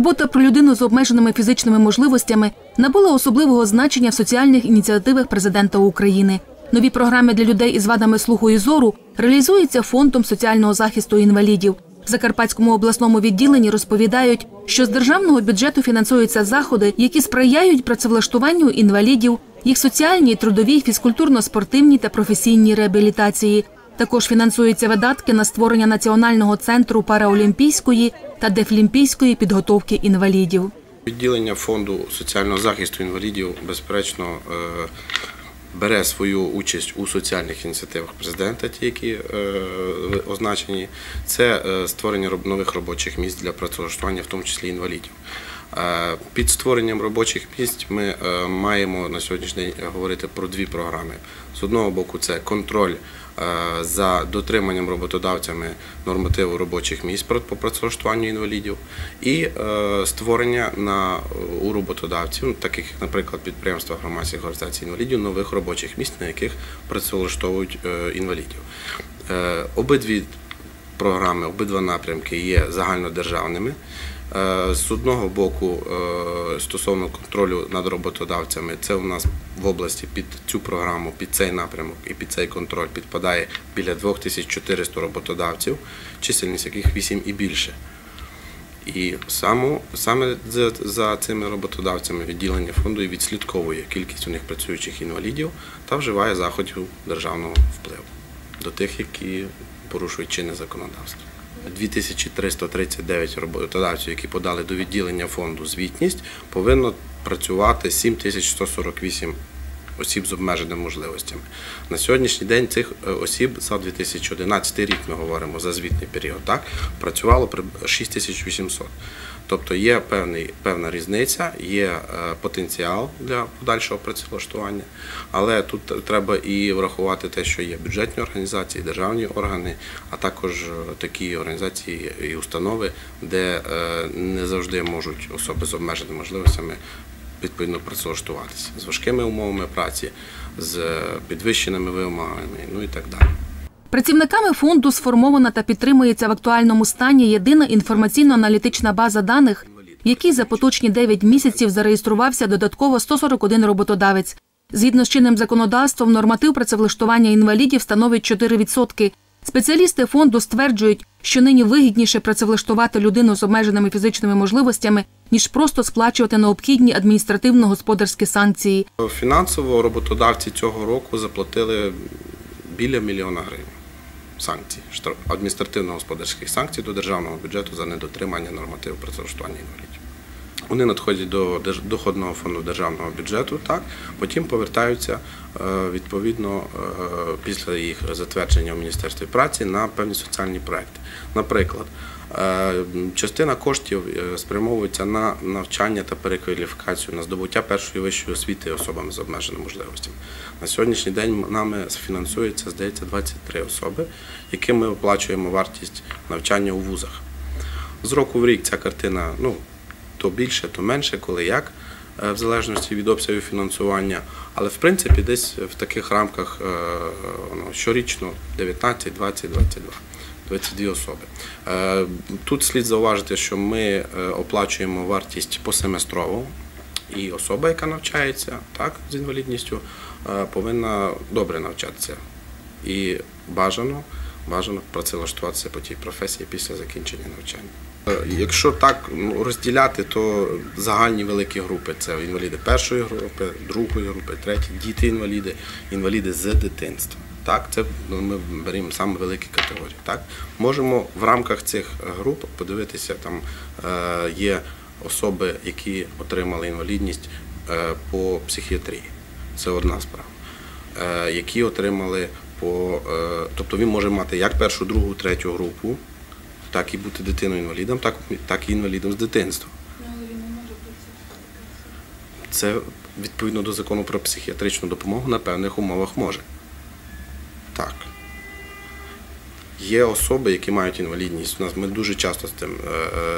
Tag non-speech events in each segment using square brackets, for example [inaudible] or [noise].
Турбота про людину з обмеженими фізичними можливостями набула особливого значення в соціальних ініціативах президента України. Нові програми для людей із вадами слуху і зору реалізуються фондом соціального захисту інвалідів. В Закарпатському обласному відділенні розповідають, що з державного бюджету фінансуються заходи, які сприяють працевлаштуванню інвалідів, їх соціальній, трудовій, фізкультурно-спортивній та професійній реабілітації. Також фінансуються видатки на створення національного центру параолімпійської та дефлімпійської підготовки інвалідів. Відділення фонду соціального захисту інвалідів, безперечно, е, бере свою участь у соціальних ініціативах президента, ті, які е, означені. Це е, створення нових робочих місць для працевлаштування, в тому числі інвалідів. Під створенням робочих місць ми маємо на сьогоднішній день говорити про дві програми. З одного боку, це контроль за дотриманням роботодавцями нормативу робочих місць по працевлаштуванню інвалідів і е, створення на у роботодавців, ну, таких як, наприклад, підприємства громадських організацій інвалідів, нових робочих місць, на яких працевлаштовують е, інвалідів. Е, Обидві програми, обидва напрямки є загальнодержавними. Е, З одного боку, е, стосовно контролю над роботодавцями, це у нас в області під цю програму, під цей напрямок і під цей контроль підпадає біля 2400 роботодавців, чисельність яких 8 і більше. І саму, саме за, за цими роботодавцями відділення фонду і відслідковує кількість у них працюючих інвалідів та вживає заходів державного впливу до тих, які порушують чинне законодавство. 2339 роботодавців, які подали до відділення фонду звітність, повинно працювати 7148 осіб з обмеженими можливостями. На сьогоднішній день цих е, осіб за 2011 рік ми говоримо за звітний період, так працювало при 6800. Тобто є певний, певна різниця, є е, потенціал для подальшого працевлаштування, але тут треба і врахувати те, що є бюджетні організації, державні органи, а також е, такі організації і установи, де не завжди можуть особи з обмеженими можливостями відповідно працевлаштуватися з важкими умовами праці, з підвищеними вимогами, ну і так далі. Працівниками фонду сформована та підтримується в актуальному стані єдина інформаційно-аналітична база даних, в якій за поточні 9 місяців зареєструвався додатково 141 роботодавець. Згідно з чинним законодавством, норматив працевлаштування інвалідів становить 4%. Спеціалісти фонду стверджують, що нині вигідніше працевлаштувати людину з обмеженими фізичними можливостями, ніж просто сплачувати необхідні адміністративно-господарські санкції. Фінансово роботодавці цього року заплатили біля мільйона гривень санкцій, адміністративно-господарських санкцій до державного бюджету за недотримання нормативу працевлаштування інвалідів. Вони надходять до доходного фонду державного бюджету, так потім повертаються е, відповідно е, після їх затвердження в Міністерстві праці на певні соціальні проекти. Наприклад, е, частина коштів спрямовується на навчання та перекваліфікацію на здобуття першої вищої освіти особами з обмеженими можливостями. На сьогоднішній день нами фінансується, здається, 23 особи, яким ми оплачуємо вартість навчання у вузах. З року в рік ця картина ну, то більше, то менше, коли як, е, в залежності від обсягу фінансування. Але в принципі десь в таких рамках е, ну, щорічно 19, 20, 22. 22 особи. Е, Тут слід зауважити, що ми оплачуємо вартість посеместрово, і особа, яка навчається так, з інвалідністю, повинна добре навчатися. І бажано, бажано працевлаштуватися по тій професії після закінчення навчання. Е, Якщо так ну, розділяти, то загальні великі групи це інваліди першої групи, другої групи, третьої, діти-інваліди, інваліди з дитинства. Так, це ну, ми беремо саме великі категорії. Так, можемо в рамках цих груп подивитися, там е, є особи, які отримали інвалідність е, по психіатрії. Це одна справа. Які отримали по, тобто він може мати як першу, другу, третю групу, так і бути дитиною-інвалідом, так, так і інвалідом з дитинства. Це відповідно до закону про психіатричну допомогу на певних умовах може. Так. Є особи, які мають інвалідність. У нас ми дуже часто з цим е,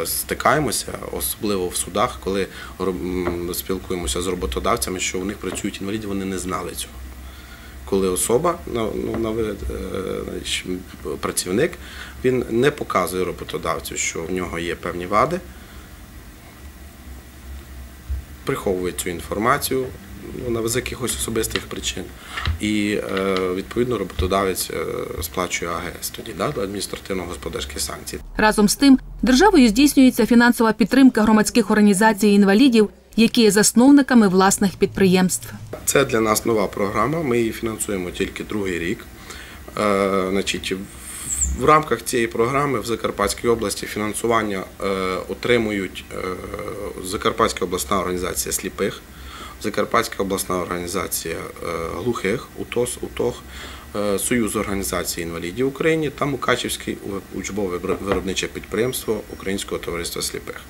е, стикаємося, особливо в судах, коли спілкуємося з роботодавцями, що у них працюють інваліди, вони не знали цього. Коли особа, ну, ну, на вигляд, е, працівник, він не показує роботодавцю, що в нього є певні вади, приховує цю інформацію ну, з якихось особистих причин, і е, відповідно роботодавець е, сплачує АГС тоді да, адміністративно-господарські санкції. Разом з тим, державою здійснюється фінансова підтримка громадських організацій інвалідів, які є засновниками власних підприємств. Це для нас нова програма. Ми її фінансуємо тільки другий рік. Е, значить, в рамках цієї програми в Закарпатській області фінансування е, отримують е, Закарпатська обласна організація сліпих, Закарпатська обласна організація глухих, УТОС, УТОГ, е, Союз організацій інвалідів України та Мукачівське учбове виробниче підприємство Українського товариства сліпих.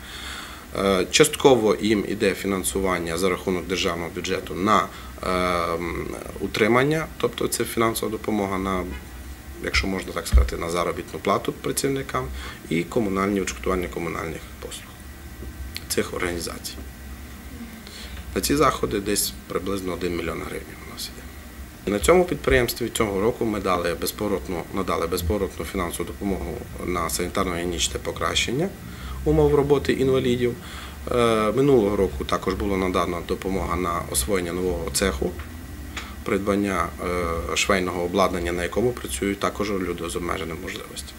Е, Частково їм іде фінансування за рахунок державного бюджету на е, утримання, тобто це фінансова допомога на, якщо можна так сказати, на заробітну плату працівникам і комунальні відшкодування комунальних послуг цих організацій. На ці заходи десь приблизно 1 мільйон гривень у нас іде. На цьому підприємстві цього року ми дали безповоротну, надали безповоротну фінансову допомогу на санітарно-гігієнічне покращення умов роботи інвалідів. Е, Минулого року також була надана допомога на освоєння нового цеху, придбання е, швейного обладнання, на якому працюють також люди з обмеженими можливостями.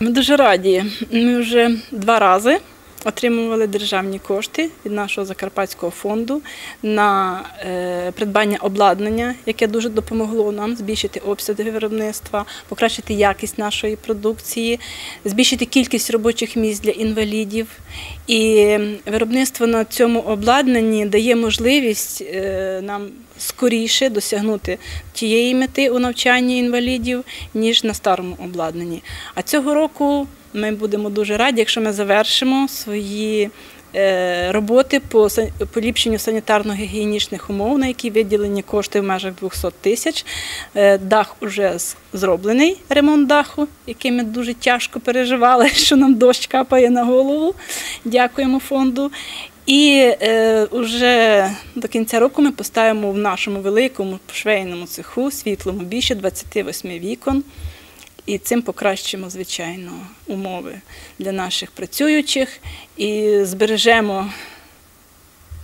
Ми дуже раді. Ми вже два рази отримували державні кошти від нашого Закарпатського фонду на е, придбання обладнання, яке дуже допомогло нам збільшити обсяги виробництва, покращити якість нашої продукції, збільшити кількість робочих місць для інвалідів. І виробництво на цьому обладнанні дає можливість е, нам скоріше досягнути тієї мети у навчанні інвалідів, ніж на старому обладнанні. А цього року ми будемо дуже раді, якщо ми завершимо свої е, роботи по поліпшенню санітарно-гігієнічних умов, на які виділені кошти в межах 200 тисяч. Е, Дах вже зроблений, ремонт даху, який ми дуже тяжко переживали, [laughs] що нам дощ капає на голову. Дякуємо фонду. І е, вже до кінця року ми поставимо в нашому великому швейному цеху світлому більше 28 вікон. І цим покращимо, звичайно, умови для наших працюючих і збережемо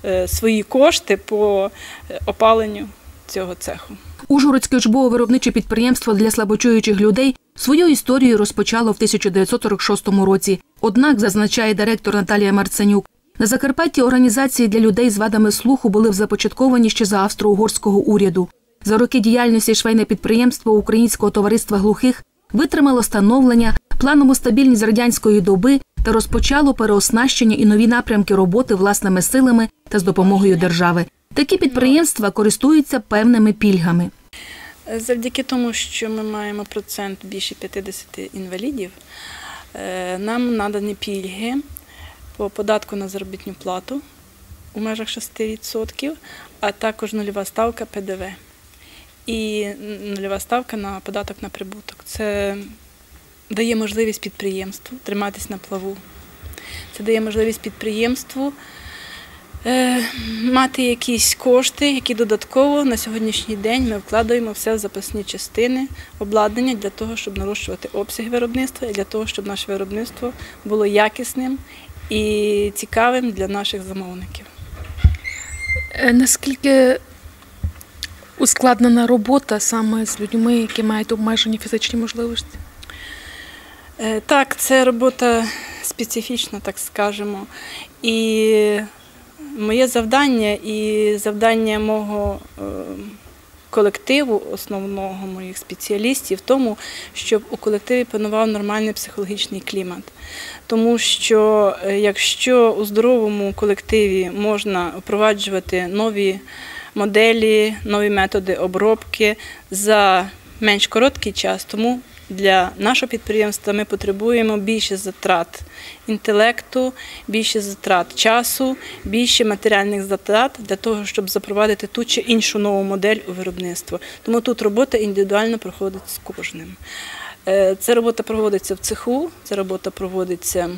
е, свої кошти по е, опаленню цього цеху. Ужгородське учбово-виробниче підприємство для слабочуючих людей свою історію розпочало в 1946 році. Однак, зазначає директор Наталія Марценюк, на Закарпатті організації для людей з вадами слуху були започатковані ще за австро-угорського уряду. За роки діяльності швейне підприємство Українського товариства глухих витримало становлення, планову стабільність радянської доби та розпочало переоснащення і нові напрямки роботи власними силами та з допомогою держави. Такі підприємства користуються певними пільгами. Завдяки тому, що ми маємо процент більше 50 інвалідів, е, нам надані пільги по податку на заробітну плату у межах 6%, а також нульова ставка ПДВ і нульова ставка на податок на прибуток. Це дає можливість підприємству триматись на плаву. Це дає можливість підприємству е, мати якісь кошти, які додатково на сьогоднішній день ми вкладаємо все в запасні частини обладнання для того, щоб нарощувати обсяг виробництва і для того, щоб наше виробництво було якісним і цікавим для наших замовників. Е, Наскільки ускладнена робота саме з людьми, які мають обмежені фізичні можливості? Е, Так, це робота специфічна, так скажемо. І моє завдання і завдання мого е, колективу, основного моїх спеціалістів, в тому, щоб у колективі панував нормальний психологічний клімат. Тому що е, якщо у здоровому колективі можна впроваджувати нові моделі, нові методи обробки за менш короткий час, тому для нашого підприємства ми потребуємо більше затрат інтелекту, більше затрат часу, більше матеріальних затрат для того, щоб запровадити ту чи іншу нову модель у виробництво. Тому тут робота індивідуально проходить з кожним. Е, Ця робота проводиться в цеху, ця робота проводиться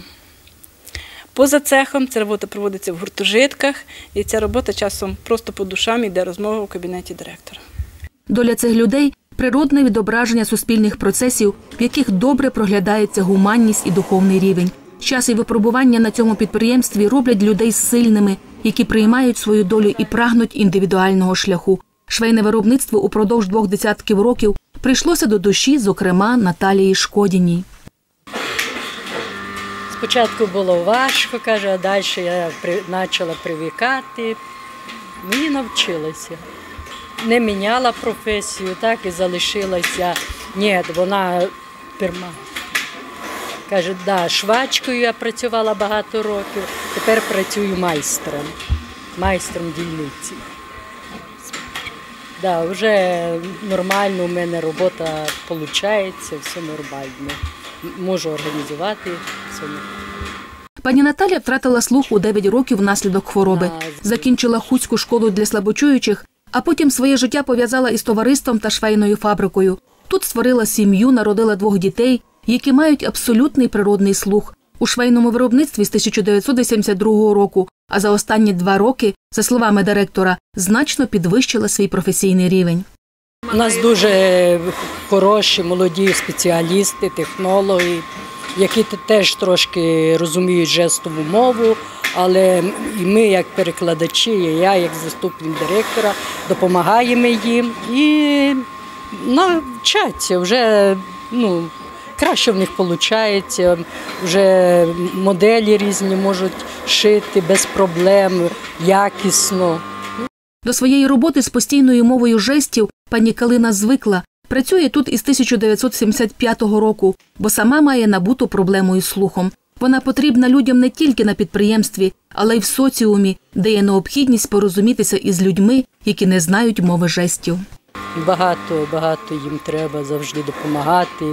поза цехом, ця робота проводиться в гуртожитках, і ця робота часом просто по душам йде розмова у кабінеті директора. Доля цих людей природне відображення суспільних процесів, в яких добре проглядається гуманність і духовний рівень. Час і випробування на цьому підприємстві роблять людей сильними, які приймають свою долю і прагнуть індивідуального шляху. Швейне виробництво упродовж двох десятків років прийшлося до душі, зокрема Наталії Шкодіній. Спочатку було важко, каже, а далі я почала привикати. Мені навчилася. Не міняла професію, так і залишилася. Ні, вона перма. Каже, да, швачкою я працювала багато років, тепер працюю майстром, майстром дільниці. Да, вже нормально у мене робота виходить, все нормально. Можу організувати все. Пані Наталя втратила слух у 9 років внаслідок хвороби. Закінчила хуцьку школу для слабочуючих, а потім своє життя пов'язала із товариством та швейною фабрикою. Тут створила сім'ю, народила двох дітей, які мають абсолютний природний слух. У швейному виробництві з 1982 року, а за останні два роки, за словами директора, значно підвищила свій професійний рівень. У нас дуже хороші молоді спеціалісти, технологи, які теж трошки розуміють жестову мову, але і ми, як перекладачі, і я, як заступник директора, допомагаємо їм і навчаться вже ну, краще в них виходить, вже моделі різні можуть шити без проблем, якісно. До своєї роботи з постійною мовою жестів пані Калина звикла. Працює тут із 1975 року, бо сама має набуту проблему із слухом. Вона потрібна людям не тільки на підприємстві, але й в соціумі, де є необхідність порозумітися із людьми, які не знають мови жестів. Багато, багато їм треба завжди допомагати.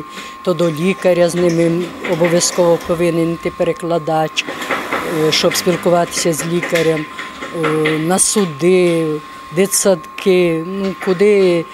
То до лікаря з ними обов'язково повинен йти перекладач, е, щоб спілкуватися з лікарем, е, на суди, дитсадки, ну куди,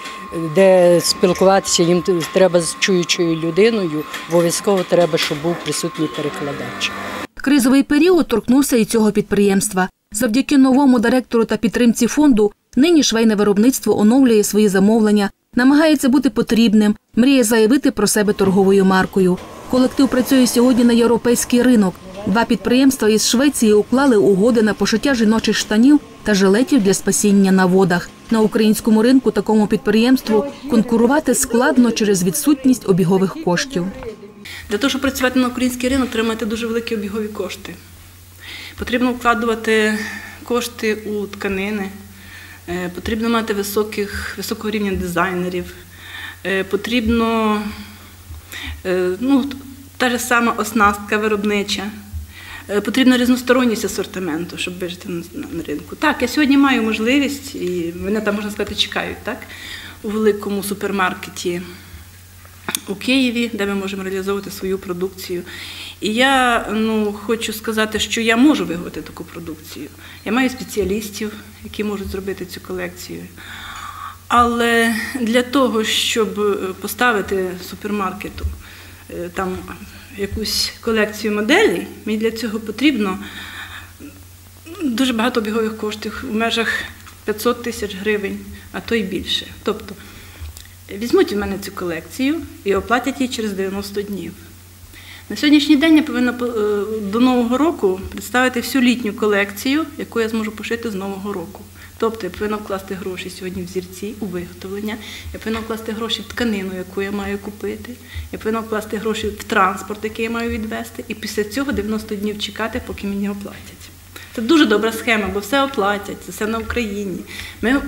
де спілкуватися, їм треба з чуючою людиною, обов'язково треба, щоб був присутній перекладач. Кризовий період торкнувся і цього підприємства. Завдяки новому директору та підтримці фонду нині швейне виробництво оновлює свої замовлення, намагається бути потрібним, мріє заявити про себе торговою маркою. Колектив працює сьогодні на європейський ринок. Два підприємства із Швеції уклали угоди на пошиття жіночих штанів та жилетів для спасіння на водах. На українському ринку такому підприємству конкурувати складно через відсутність обігових коштів. Для того, щоб працювати на український ринок, треба мати дуже великі обігові кошти. Потрібно вкладувати кошти у тканини, е, потрібно мати високих, високого рівня дизайнерів, е, потрібно е, ну, та ж сама оснастка виробнича. Е, Потрібна різносторонність асортименту, щоб вижити на, ринку. Так, я сьогодні маю можливість, і мене там, можна сказати, чекають, так? У великому супермаркеті у Києві, де ми можемо реалізовувати свою продукцію. І я ну, хочу сказати, що я можу виготовити таку продукцію. Я маю спеціалістів, які можуть зробити цю колекцію. Але для того, щоб е, поставити супермаркету е, там якусь колекцію моделей, мені для цього потрібно дуже багато бігових коштів у межах 500 тисяч гривень, а то й більше. Тобто візьмуть у мене цю колекцію і оплатять її через 90 днів. На сьогоднішній день я повинна е, до Нового року представити всю літню колекцію, яку я зможу пошити з Нового року. Тобто я повинна вкласти гроші сьогодні в зірці, у виготовлення, я повинна вкласти гроші в тканину, яку я маю купити, я повинна вкласти гроші в транспорт, який я маю відвести, і після цього 90 днів чекати, поки мені оплатять. Це дуже добра схема, бо все оплатять, це все на Україні. Ми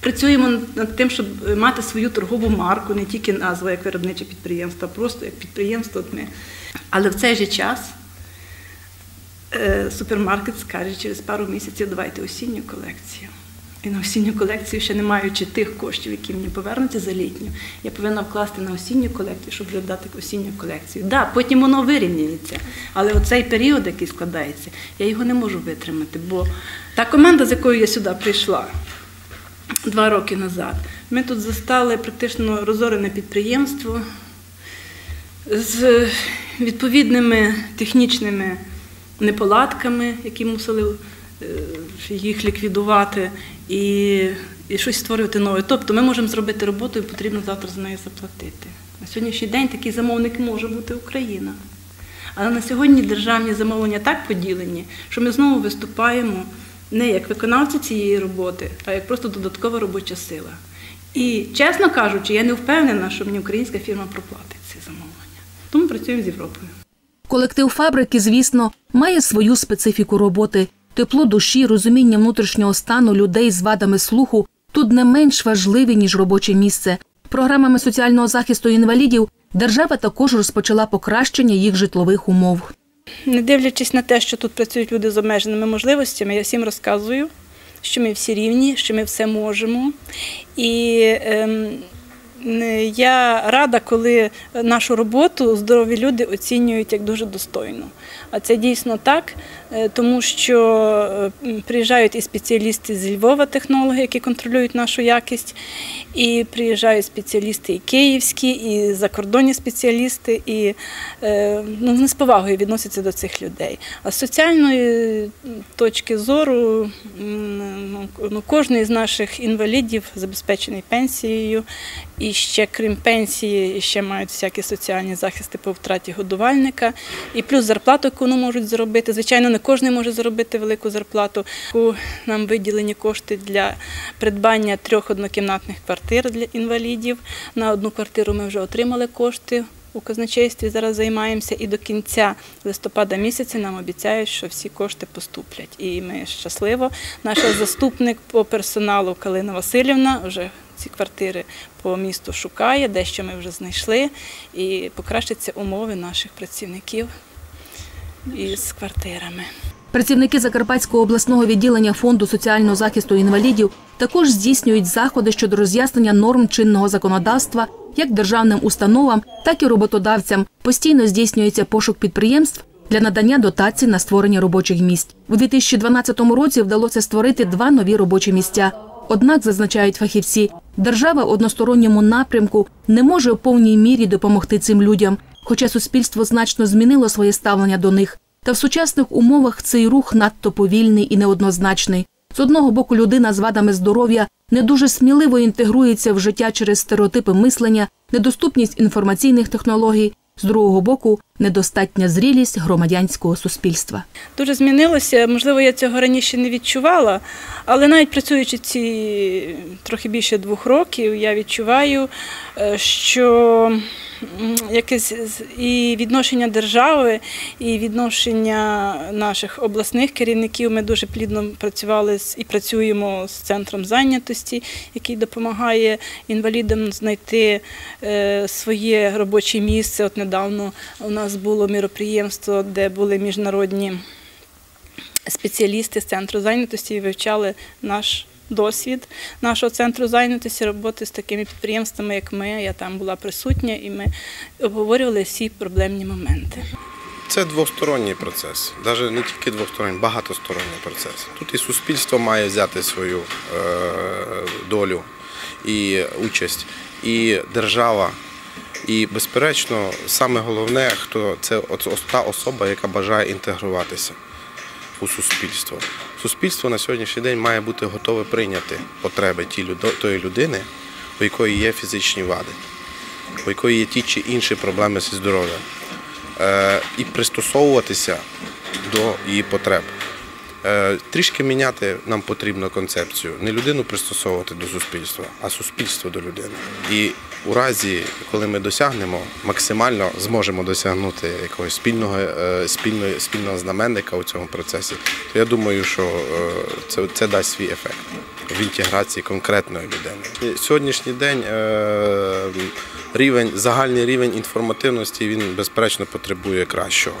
Працюємо над тим, щоб мати свою торгову марку, не тільки назва як виробниче підприємство, а просто як підприємство. Ми. Але в цей же час е, супермаркет скаже через пару місяців давайте осінню колекцію. І на осінню колекцію, ще не маючи тих коштів, які мені повернуться за літню, я повинна вкласти на осінню колекцію, щоб вже осінню колекцію. Так, да, потім воно вирівняється, але оцей період, який складається, я його не можу витримати. Бо та команда, з якою я сюди прийшла, два роки назад. Ми тут застали практично розорене підприємство з відповідними технічними неполадками, які мусили е, їх ліквідувати і, і щось створювати нове. Тобто ми можемо зробити роботу і потрібно завтра за неї заплатити. На сьогоднішній день такий замовник може бути Україна. Але на сьогодні державні замовлення так поділені, що ми знову виступаємо не як виконавці цієї роботи, а як просто додаткова робоча сила. І чесно кажучи, я не впевнена, що мені українська фірма проплатить ці замовлення. Тому працюємо з Європою. Колектив фабрики, звісно, має свою специфіку роботи. Тепло душі, розуміння внутрішнього стану людей з вадами слуху тут не менш важливі, ніж робоче місце. Програмами соціального захисту інвалідів держава також розпочала покращення їх житлових умов. Не дивлячись на те, що тут працюють люди з обмеженими можливостями, я всім розказую, що ми всі рівні, що ми все можемо. І ем, я рада, коли нашу роботу здорові люди оцінюють як дуже достойну. А це дійсно так, тому що е, приїжджають і спеціалісти з Львова, технологи, які контролюють нашу якість, і приїжджають спеціалісти і київські, і закордонні спеціалісти, і е, ну, з повагою відносяться до цих людей. А з соціальної точки зору ну, ну, кожен з наших інвалідів забезпечений пенсією, і ще крім пенсії, ще мають всякі соціальні захисти по втраті годувальника, і плюс зарплату, яку вони можуть заробити. Звичайно, не кожен може заробити велику зарплату. Нам виділені кошти для придбання трьох однокімнатних квартир для інвалідів. На одну квартиру ми вже отримали кошти. У казначействі зараз займаємося і до кінця листопада місяця нам обіцяють, що всі кошти поступлять. І ми щасливо. Наш заступник по персоналу Калина Васильівна вже ці квартири по місту шукає, дещо ми вже знайшли, і покращаться умови наших працівників із квартирами. Працівники Закарпатського обласного відділення фонду соціального захисту інвалідів також здійснюють заходи щодо роз'яснення норм чинного законодавства як державним установам, так і роботодавцям. Постійно здійснюється пошук підприємств для надання дотацій на створення робочих місць. У 2012 році вдалося створити два нові робочі місця. Однак, зазначають фахівці, держава в односторонньому напрямку не може в повній мірі допомогти цим людям, хоча суспільство значно змінило своє ставлення до них. Та в сучасних умовах цей рух надто повільний і неоднозначний. З одного боку, людина з вадами здоров'я не дуже сміливо інтегрується в життя через стереотипи мислення, недоступність інформаційних технологій. З другого боку, недостатня зрілість громадянського суспільства. Дуже змінилося. Можливо, я цього раніше не відчувала, але навіть працюючи ці трохи більше двох років, я відчуваю, що якесь і відношення держави, і відношення наших обласних керівників. Ми дуже плідно працювали з- і працюємо з центром зайнятості, який допомагає інвалідам знайти е, своє робоче місце. От недавно у нас було міроприємство, де були міжнародні спеціалісти з центру зайнятості і вивчали наш досвід нашого центру зайнятості роботи з такими підприємствами, як ми. Я там була присутня, і ми обговорювали всі проблемні моменти. Це двосторонній процес, навіть не тільки двосторонній, багатосторонній процес. Тут і суспільство має взяти свою е, долю і участь, і держава. І, безперечно, саме головне, хто це та особа, яка бажає інтегруватися у суспільство. Суспільство на сьогоднішній день має бути готове прийняти потреби тої людини, у якої є фізичні вади, у якої є ті чи інші проблеми зі здоров'ям е, і пристосовуватися до її потреб. Е, Трішки міняти нам потрібно концепцію. Не людину пристосовувати до суспільства, а суспільство до людини. І у разі, коли ми досягнемо, максимально зможемо досягнути якогось спільного, е, спільного, спільного знаменника у цьому процесі, то я думаю, що е, це, це дасть свій ефект в інтеграції конкретної людини. Сьогоднішній день е, рівень, загальний рівень інформативності він безперечно потребує кращого.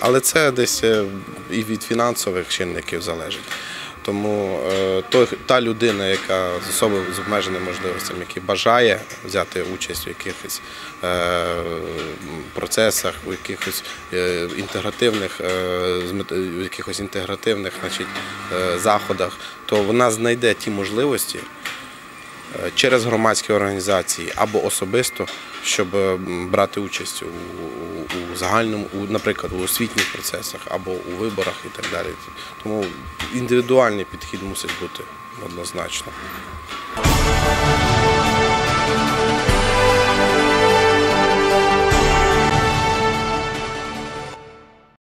Але це десь і від фінансових чинників залежить. Тому е, той, та людина, яка з особою з обмеженими можливостями, яка бажає взяти участь у якихось е, процесах, у якихось е, інтегративних, у якихось інтегративних значить, заходах, то вона знайде ті можливості через громадські організації або особисто, щоб е, брати участь у, у, у загальному, у, наприклад, у освітніх процесах або у виборах і так далі. Тому індивідуальний підхід мусить бути однозначно.